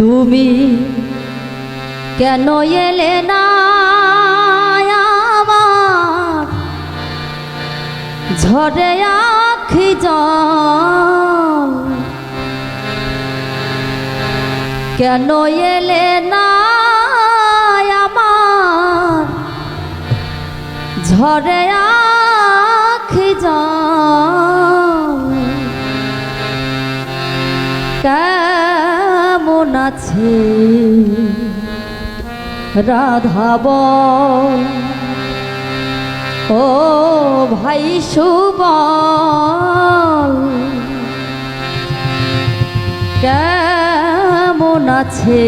তুমি কেন এলে না ঝরে আখি জল। কেন এলে না ঝরে আখি জল। কেমন আছে। রাধাব ও ভাই সুবল কেমন আছে?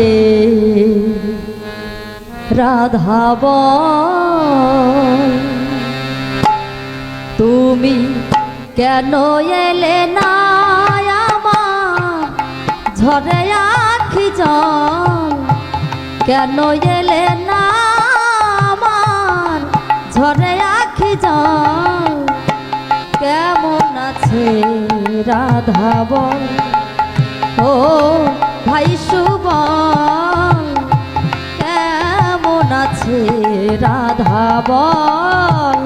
রাধাব তুমি কেন এলে না ঝরে আখি জল। কেন এলে না ঝরে আখি জল। কেমন আছে রাধাবল ও ভাই সুবল কেমন আছে রাধাবল